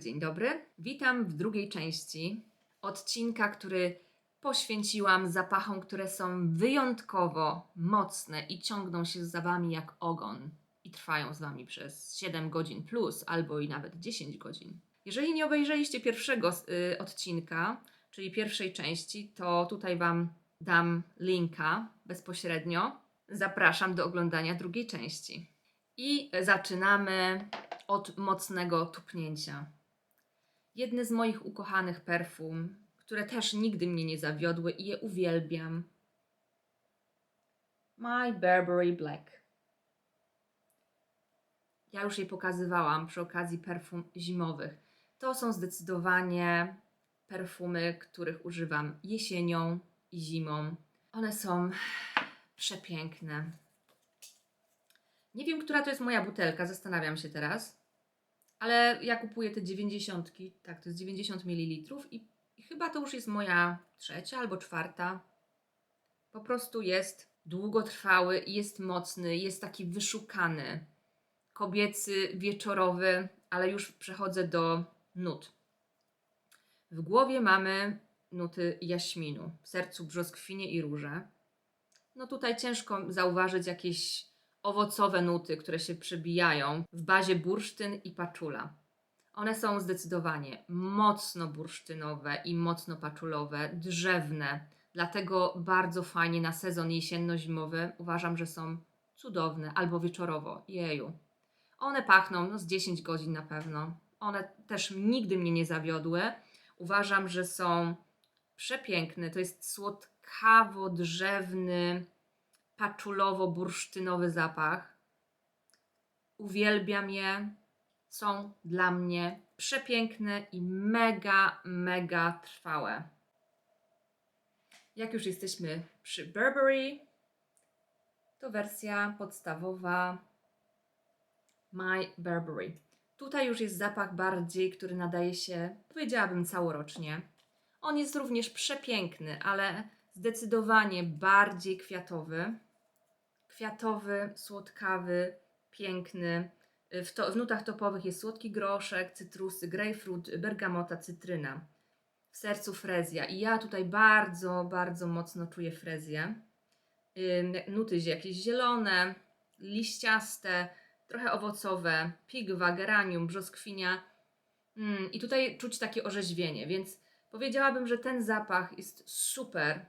dzień dobry. Witam w drugiej części odcinka, który poświęciłam zapachom, które są wyjątkowo mocne i ciągną się za wami jak ogon i trwają z wami przez 7 godzin plus albo i nawet 10 godzin. Jeżeli nie obejrzeliście pierwszego y, odcinka, czyli pierwszej części, to tutaj wam dam linka bezpośrednio. Zapraszam do oglądania drugiej części. I zaczynamy od mocnego tupnięcia. Jedne z moich ukochanych perfum, które też nigdy mnie nie zawiodły i je uwielbiam. My Burberry Black. Ja już je pokazywałam przy okazji perfum zimowych. To są zdecydowanie perfumy, których używam jesienią i zimą. One są przepiękne. Nie wiem, która to jest moja butelka, zastanawiam się teraz. Ale ja kupuję te 90, tak, to jest 90 ml i, chyba to już jest moja trzecia albo czwarta. Po prostu jest długotrwały, jest mocny, jest taki wyszukany, kobiecy, wieczorowy, ale już przechodzę do nut. W głowie mamy nuty jaśminu, w sercu brzoskwinie i róże. No tutaj ciężko zauważyć jakieś owocowe nuty, które się przebijają w bazie bursztyn i paczula. One są zdecydowanie mocno bursztynowe i mocno paczulowe, drzewne, dlatego bardzo fajnie na sezon jesienno-zimowy uważam, że są cudowne albo wieczorowo. Jeju. One pachną no, z 10 godzin na pewno. One też nigdy mnie nie zawiodły. Uważam, że są przepiękne. To jest słodkawo-drzewny, paczulowo-bursztynowy zapach. Uwielbiam je. Są dla mnie przepiękne i mega, mega trwałe. Jak już jesteśmy przy Burberry, to wersja podstawowa My Burberry. Tutaj już jest zapach bardziej, który nadaje się, powiedziałabym, całorocznie. On jest również przepiękny, ale zdecydowanie bardziej kwiatowy kwiatowy, słodkawy, piękny. W, to, w nutach topowych jest słodki groszek, cytrusy, grejpfrut, bergamota, cytryna. W sercu frezja. I ja tutaj bardzo, bardzo mocno czuję frezję. Nuty jakieś zielone, liściaste, trochę owocowe, pigwa, geranium, brzoskwinia. Ym, I tutaj czuć takie orzeźwienie, więc powiedziałabym, że ten zapach jest super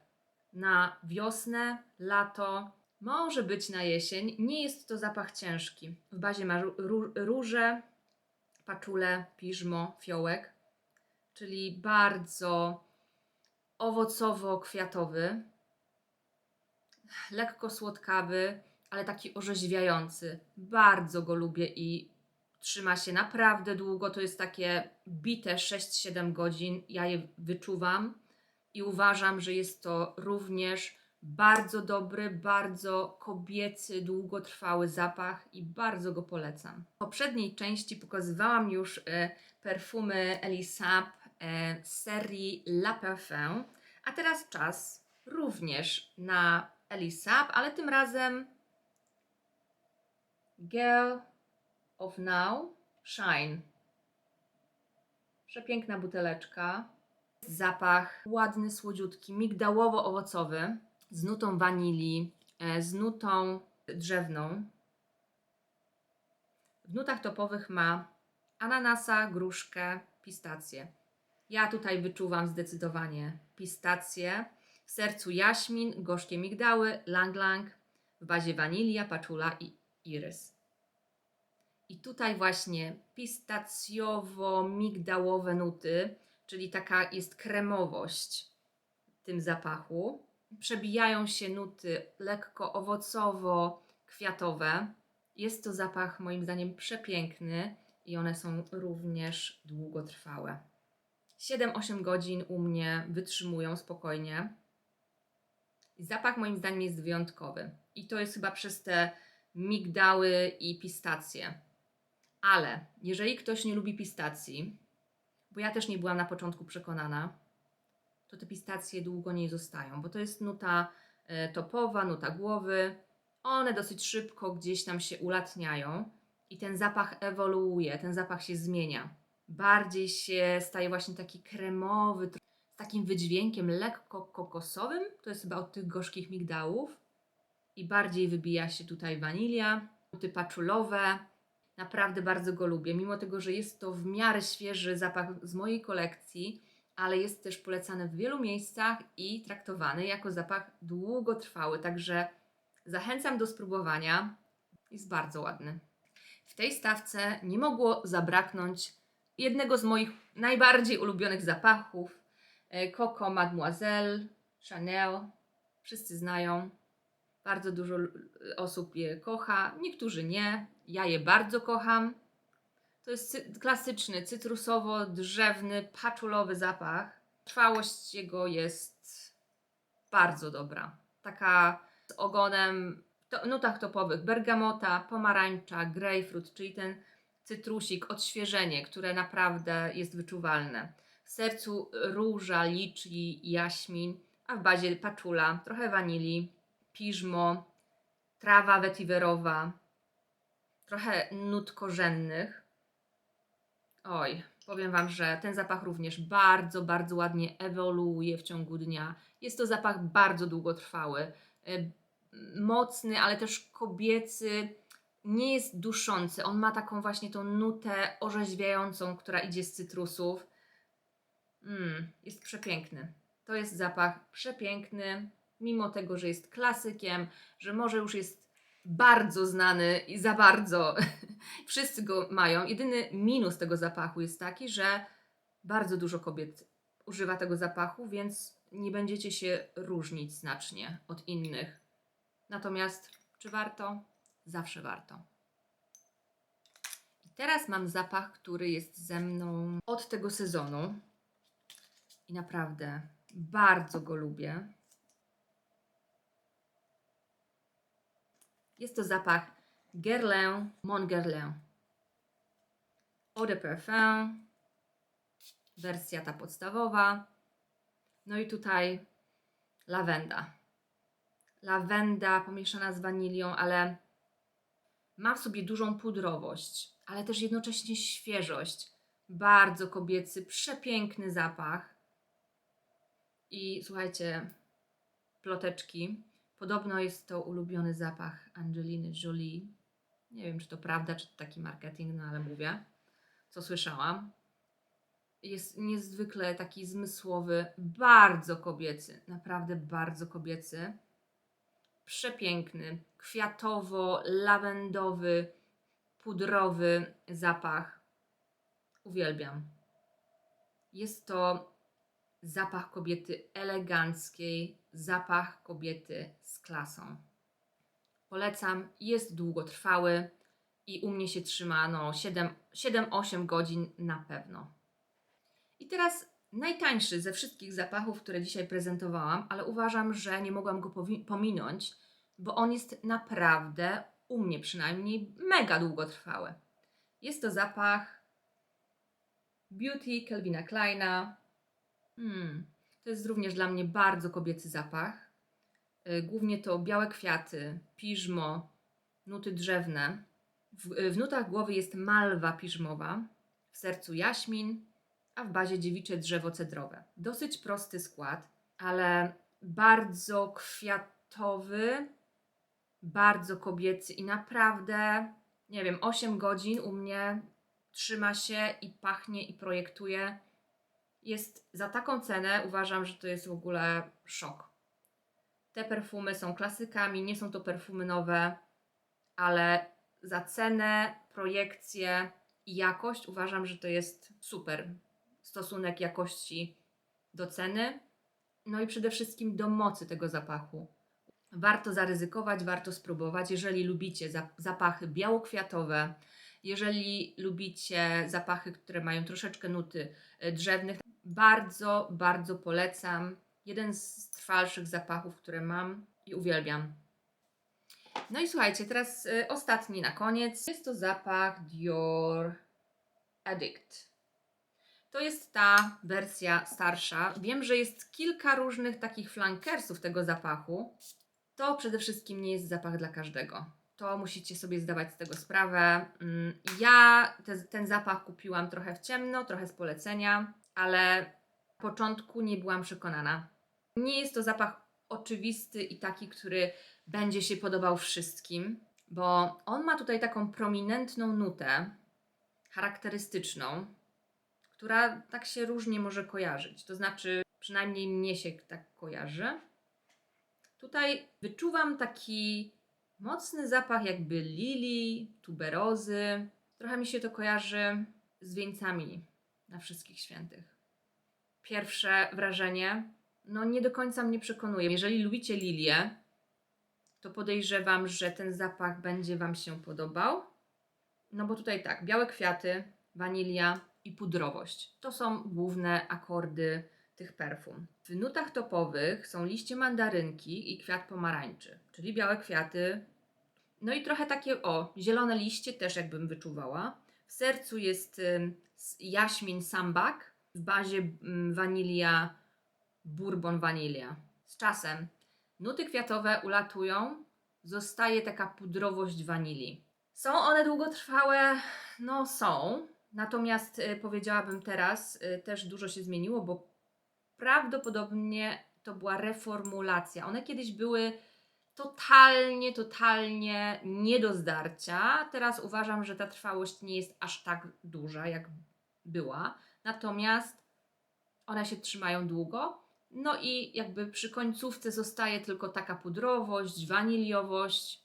na wiosnę, lato, może być na jesień. Nie jest to zapach ciężki. W bazie ma róże, paczule, piżmo, fiołek, czyli bardzo owocowo-kwiatowy, lekko słodkawy, ale taki orzeźwiający. Bardzo go lubię i trzyma się naprawdę długo. To jest takie bite 6-7 godzin. Ja je wyczuwam i uważam, że jest to również bardzo dobry, bardzo kobiecy, długotrwały zapach i bardzo go polecam. W poprzedniej części pokazywałam już e, perfumy Elisab e, z serii La Parfum, a teraz czas również na Elisab, ale tym razem Girl of Now Shine. Przepiękna buteleczka. Zapach ładny, słodziutki, migdałowo-owocowy z nutą wanilii, e, z nutą drzewną. W nutach topowych ma ananasa, gruszkę, pistację. Ja tutaj wyczuwam zdecydowanie pistację. W sercu jaśmin, gorzkie migdały, lang lang, w bazie wanilia, paczula i irys. I tutaj właśnie pistacjowo-migdałowe nuty, czyli taka jest kremowość w tym zapachu przebijają się nuty lekko owocowo-kwiatowe. Jest to zapach moim zdaniem przepiękny i one są również długotrwałe. 7-8 godzin u mnie wytrzymują spokojnie. Zapach moim zdaniem jest wyjątkowy. I to jest chyba przez te migdały i pistacje. Ale jeżeli ktoś nie lubi pistacji, bo ja też nie byłam na początku przekonana, to te pistacje długo nie zostają, bo to jest nuta e, topowa, nuta głowy. One dosyć szybko gdzieś tam się ulatniają i ten zapach ewoluuje, ten zapach się zmienia. bardziej się staje właśnie taki kremowy, z takim wydźwiękiem lekko kokosowym. To jest chyba od tych gorzkich migdałów. I bardziej wybija się tutaj wanilia, nuty paczulowe. Naprawdę bardzo go lubię, mimo tego, że jest to w miarę świeży zapach z mojej kolekcji, ale jest też polecany w wielu miejscach i traktowany jako zapach długotrwały, także zachęcam do spróbowania. Jest bardzo ładny. W tej stawce nie mogło zabraknąć jednego z moich najbardziej ulubionych zapachów. e, Coco Mademoiselle, Chanel. Wszyscy znają. Bardzo dużo osób je kocha, niektórzy nie. Ja je bardzo kocham. To jest cy- klasyczny, cytrusowo-drzewny, paczulowy zapach. Trwałość jego jest bardzo dobra. Taka z ogonem, to, nutach topowych bergamota, pomarańcza, grapefruit, czyli ten cytrusik, odświeżenie, które naprawdę jest wyczuwalne. W sercu róża, liczy, jaśmin, a w bazie paczula, trochę wanilii, piżmo, trawa wetiwerowa, trochę nut korzennych. Oj, powiem Wam, że ten zapach również bardzo, bardzo ładnie ewoluuje w ciągu dnia. Jest to zapach bardzo długotrwały, y, mocny, ale też kobiecy. Nie jest duszący. On ma taką właśnie tą nutę orzeźwiającą, która idzie z cytrusów. Mm, jest przepiękny. To jest zapach przepiękny, mimo tego, że jest klasykiem, że może już jest bardzo znany i za bardzo wszyscy go mają. Jedyny minus tego zapachu jest taki, że bardzo dużo kobiet używa tego zapachu, więc nie będziecie się różnić znacznie od innych. Natomiast czy warto? Zawsze warto. I teraz mam zapach, który jest ze mną od tego sezonu. I naprawdę bardzo go lubię. Jest to zapach Guerlain Mon Guerlain. Eau de Parfum. Wersja ta podstawowa. No i tutaj lawenda. Lawenda pomieszana z wanilią, ale ma w sobie dużą pudrowość, ale też jednocześnie świeżość. Bardzo kobiecy, przepiękny zapach. I słuchajcie, ploteczki. Podobno jest to ulubiony zapach Angeliny Jolie. Nie wiem, czy to prawda, czy to taki marketing, no ale mówię, co słyszałam. Jest niezwykle taki zmysłowy, bardzo kobiecy, naprawdę bardzo kobiecy. Przepiękny, kwiatowo-lawendowy, pudrowy zapach. Uwielbiam. Jest to zapach kobiety eleganckiej, zapach kobiety z klasą. Polecam, jest długotrwały i u mnie się trzyma no 7-8 godzin na pewno. I teraz najtańszy ze wszystkich zapachów, które dzisiaj prezentowałam, ale uważam, że nie mogłam go pominąć, bo on jest naprawdę, u mnie przynajmniej, mega długotrwały. Jest to zapach Beauty Kelvina Kleina. Hmm, to jest również dla mnie bardzo kobiecy zapach. Y, Głównie to białe kwiaty, piżmo, nuty drzewne. W, y, w nutach głowy jest malwa piżmowa, w sercu jaśmin, a w bazie dziewicze drzewo cedrowe. Dosyć prosty skład, ale bardzo kwiatowy, bardzo kobiecy i naprawdę, nie wiem, 8 godzin u mnie trzyma się i pachnie i projektuje. Jest za taką cenę, uważam, że to jest w ogóle szok. Te perfumy są klasykami, nie są to perfumy nowe, ale za cenę, projekcję i jakość uważam, że to jest super stosunek jakości do ceny. No i przede wszystkim do mocy tego zapachu. Warto zaryzykować, warto spróbować, jeżeli lubicie za- zapachy białokwiatowe, jeżeli lubicie zapachy, które mają troszeczkę nuty e, drzewnych. Bardzo, bardzo polecam. Jeden z trwalszych zapachów, które mam i uwielbiam. No i słuchajcie, teraz y, ostatni na koniec. Jest to zapach Dior Addict. To jest ta wersja starsza. Wiem, że jest kilka różnych takich flankersów tego zapachu. To przede wszystkim nie jest zapach dla każdego. To musicie sobie zdawać z tego sprawę. Mm, Ja te, ten zapach kupiłam trochę w ciemno, trochę z polecenia, ale na początku nie byłam przekonana. Nie jest to zapach oczywisty i taki, który będzie się podobał wszystkim, bo on ma tutaj taką prominentną nutę, charakterystyczną, która tak się różnie może kojarzyć. To znaczy, przynajmniej mnie się tak kojarzy. Tutaj wyczuwam taki mocny zapach jakby lilii, tuberozy. Trochę mi się to kojarzy z wieńcami na wszystkich świętych. Pierwsze wrażenie, no nie do końca mnie przekonuje. Jeżeli lubicie lilię, to podejrzewam, że ten zapach będzie Wam się podobał. No bo tutaj tak, białe kwiaty, wanilia i pudrowość. To są główne akordy tych perfum. W nutach topowych są liście mandarynki i kwiat pomarańczy, czyli białe kwiaty. No i trochę takie, o, zielone liście też jakbym wyczuwała. W sercu jest jaśmin sambak, w bazie ym, wanilia, bourbon wanilia. Z czasem nuty kwiatowe ulatują, zostaje taka pudrowość wanilii. Są one długotrwałe? No są. Natomiast y, powiedziałabym teraz, y, też dużo się zmieniło, bo prawdopodobnie to była reformulacja. One kiedyś były totalnie, totalnie nie do zdarcia. Teraz uważam, że ta trwałość nie jest aż tak duża, jak była. Natomiast one się trzymają długo. No i jakby przy końcówce zostaje tylko taka pudrowość, waniliowość.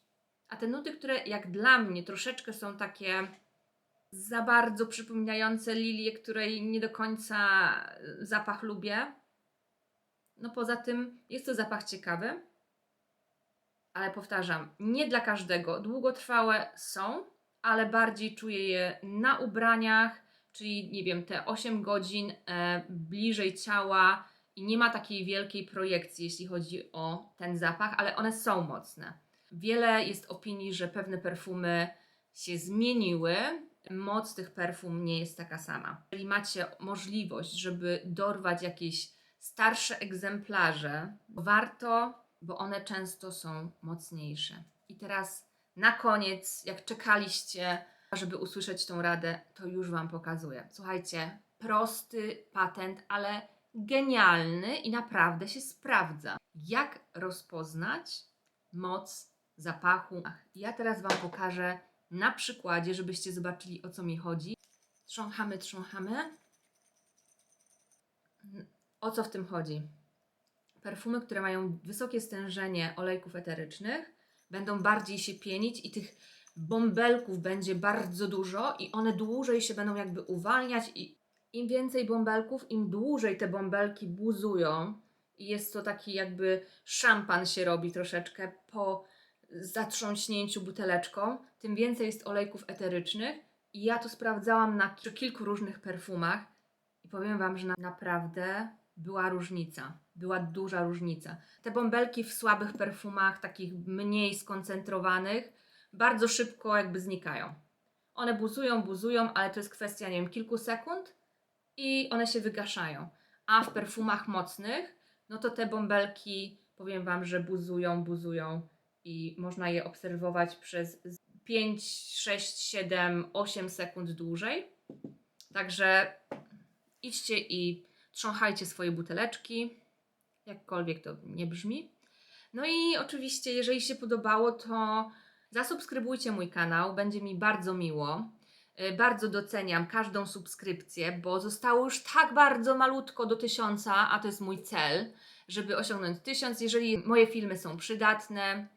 A te nuty, które jak dla mnie troszeczkę są takie za bardzo przypominające lilię, której nie do końca y, zapach lubię. No poza tym jest to zapach ciekawy, ale powtarzam, nie dla każdego. Długotrwałe są, ale bardziej czuję je na ubraniach, czyli nie wiem, te 8 godzin e, bliżej ciała i nie ma takiej wielkiej projekcji, jeśli chodzi o ten zapach, ale one są mocne. Wiele jest opinii, że pewne perfumy się zmieniły. Moc tych perfum nie jest taka sama. Jeżeli macie możliwość, żeby dorwać jakieś starsze egzemplarze, warto, bo one często są mocniejsze. I teraz na koniec, jak czekaliście, żeby usłyszeć tą radę, to już Wam pokazuję. Słuchajcie, prosty patent, ale genialny i naprawdę się sprawdza. Jak rozpoznać moc zapachu? Ach, Ja teraz Wam pokażę na przykładzie, żebyście zobaczyli o co mi chodzi. Trząchamy, trząchamy. O co w tym chodzi? Perfumy, które mają wysokie stężenie olejków eterycznych, będą bardziej się pienić i tych bąbelków będzie bardzo dużo i one dłużej się będą jakby uwalniać i im więcej bąbelków, im dłużej te bąbelki buzują i jest to taki jakby szampan się robi troszeczkę po zatrząśnięciu buteleczką, tym więcej jest olejków eterycznych i ja to sprawdzałam na ki- kilku różnych perfumach i powiem Wam, że na, naprawdę była różnica. Była duża różnica. Te bąbelki w słabych perfumach, takich mniej skoncentrowanych, bardzo szybko jakby znikają. One buzują, buzują, ale to jest kwestia, nie wiem, kilku sekund i one się wygaszają. A w perfumach mocnych, no to te bąbelki, powiem Wam, że buzują, buzują i można je obserwować przez 5, 6, 7, 8 sekund dłużej. Także idźcie i trząchajcie swoje buteleczki, jakkolwiek to nie brzmi. No i oczywiście, jeżeli się podobało, to zasubskrybujcie mój kanał, będzie mi bardzo miło. Y, Bardzo doceniam każdą subskrypcję, bo zostało już tak bardzo malutko do tysiąca, a to jest mój cel, żeby osiągnąć tysiąc. Jeżeli moje filmy są przydatne,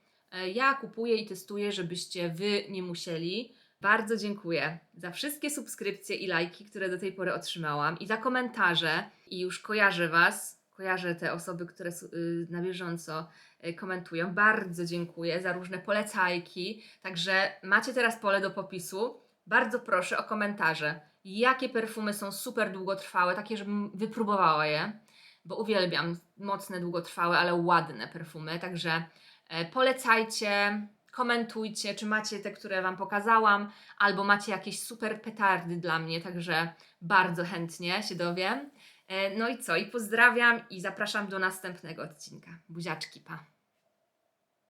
y, ja kupuję i testuję, żebyście wy nie musieli. Bardzo dziękuję za wszystkie subskrypcje i lajki, które do tej pory otrzymałam i za komentarze. I już kojarzę Was, kojarzę te osoby, które y, na bieżąco y, komentują. Bardzo dziękuję za różne polecajki. Także macie teraz pole do popisu. Bardzo proszę o komentarze. Jakie perfumy są super długotrwałe, takie, żebym wypróbowała je, bo uwielbiam mocne, długotrwałe, ale ładne perfumy. Także e, polecajcie, komentujcie, czy macie te, które Wam pokazałam, albo macie jakieś super petardy dla mnie, także bardzo chętnie się dowiem. E, No i co? I pozdrawiam i zapraszam do następnego odcinka. Buziaczki, pa!